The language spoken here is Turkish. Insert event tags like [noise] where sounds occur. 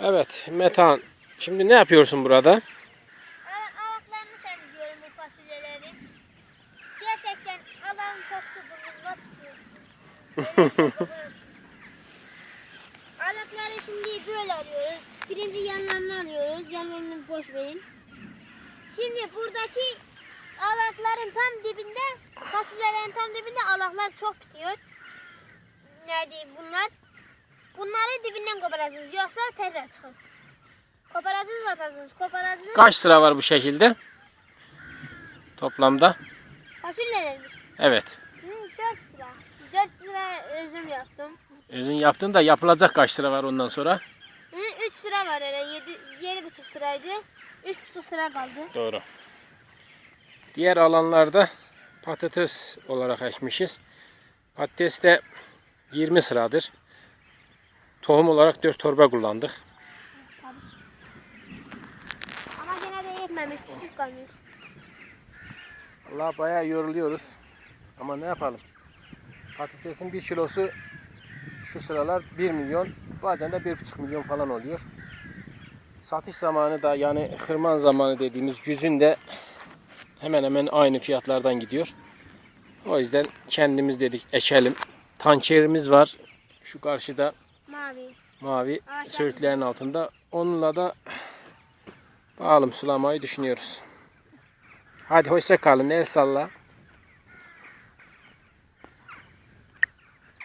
Evet Metan. Şimdi ne yapıyorsun burada? Ayaklarını temizliyorum bu fasulyeleri. Gerçekten Allah'ın kokusu burnumda tutuyor. [laughs] Ayakları şimdi böyle alıyoruz. Birinci yanlarını alıyoruz. Yanlarını boş verin. Şimdi buradaki alakların tam dibinde, fasulyelerin tam dibinde alaklar çok bitiyor. Ne diyeyim bunlar? Dibinden koparacaksınız. Yoksa tekrar çıkar. Koparacaksınız atarsınız. Koparacaksınız. Kaç sıra var bu şekilde? Toplamda. Fasulyeler mi? Evet. Hı, Dört sıra. Dört sıra üzüm yaptım. Özün yaptın da yapılacak kaç sıra var ondan sonra? Hı, Üç sıra var hele. Yedi, yedi buçuk sıraydı. Üç buçuk sıra kaldı. Doğru. Diğer alanlarda patates olarak ekmişiz. Patates de 20 sıradır. Tohum olarak 4 torba kullandık. Ama gene de yetmemiş. Küçük kalmış. Allah bayağı yoruluyoruz. Ama ne yapalım? Patatesin bir kilosu şu sıralar 1 milyon bazen de 1,5 milyon falan oluyor. Satış zamanı da yani hırman zamanı dediğimiz güzün de hemen hemen aynı fiyatlardan gidiyor. O yüzden kendimiz dedik ekelim. Tançerimiz var. Şu karşıda Mavi. mavi Ağaçlar söğütlerin altında. Onunla da bağalım sulamayı düşünüyoruz. Hadi hoşça kalın. El salla.